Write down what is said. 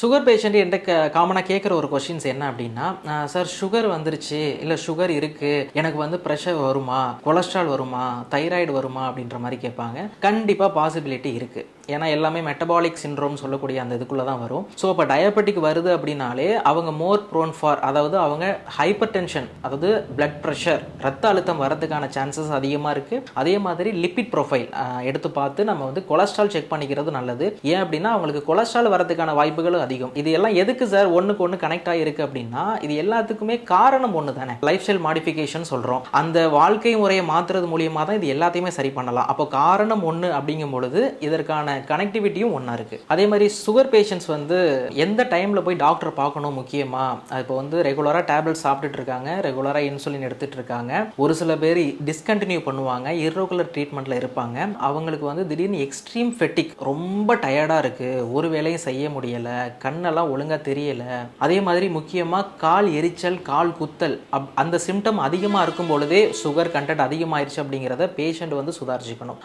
Sugar patient என்கிட்ட காமனாக கேட்குற ஒரு கொஷின்ஸ் என்ன அப்படின்னா சார் சுகர் வந்துருச்சு. இல்லை சுகர் இருக்குது எனக்கு வந்து ப்ரெஷர் வருமா? கொலஸ்ட்ரால் வருமா? தைராய்டு வருமா? அப்படின்ற மாதிரி கேட்பாங்க. கண்டிப்பாக பாசிபிலிட்டி இருக்குது ஏன்னா எல்லாமே மெட்டபாலிக் சின்ரோம் சொல்லக்கூடிய அந்த இதுக்குள்ளே தான் வரும். ஸோ இப்போ டயபெட்டிக் வருது அப்படின்னாலே அவங்க மோர் ப்ரோன் ஃபார் அதாவது அவங்க ஹைப்பர் டென்ஷன் அதாவது பிளட் ப்ரெஷர் ரத்த அழுத்தம் வரதுக்கான சான்சஸ் அதிகமாக இருக்குது அதே மாதிரி லிப்பிட் ப்ரொஃபைல் எடுத்து பார்த்து நம்ம வந்து கொலஸ்ட்ரால் செக் பண்ணிக்கிறது நல்லது. ஏன் அப்படின்னா அவங்களுக்கு கொலஸ்ட்ரால் வரதுக்கான வாய்ப்புகளும் அதிகம். இது எல்லாம் எதுக்கு சார் ஒன்றுக்கு ஒன்று கனெக்ட் ஆகிருக்கு அப்படின்னா இது எல்லாத்துக்குமே காரணம் ஒன்று தானே. லைஃப் ஸ்டைல் மாடிஃபிகேஷன் சொல்கிறோம் அந்த வாழ்க்கை முறையை மாற்றுறது மூலியமாக தான் இது எல்லாத்தையுமே சரி பண்ணலாம். அப்போ காரணம் ஒன்று அப்படிங்கும் பொழுது இதற்கான கனெக்டிவிட்டியும் ஒன்றா இருக்குது அதே மாதிரி சுகர் பேஷண்ட்ஸ் வந்து எந்த டைமில் போய் டாக்டர் பார்க்கணும் முக்கியமாக இப்போ வந்து ரெகுலராக டேப்லெட் சாப்பிட்டுட்டு இருக்காங்க ரெகுலராக இன்சுலின் எடுத்துட்டு இருக்காங்க. ஒரு சில பேர் டிஸ்கண்டினியூ பண்ணுவாங்க இர்ரெகுலர் ட்ரீட்மெண்ட்டில் இருப்பாங்க. அவங்களுக்கு வந்து திடீர்னு எக்ஸ்ட்ரீம் ஃபெட்டிக் ரொம்ப டயர்டாக இருக்குது ஒரு வேலையும் செய்ய முடியலை கண்ணெல்லாம் ஒழுங்காக தெரியலை. அதே மாதிரி முக்கியமாக கால் எரிச்சல் கால் குத்தல் அப் அந்த சிம்டம் அதிகமாக இருக்கும் பொழுதே சுகர் கண்டென்ட் அதிகமாயிருச்சு அப்படிங்கிறத பேஷண்ட் வந்து சுதாரிச்சுக்கணும்.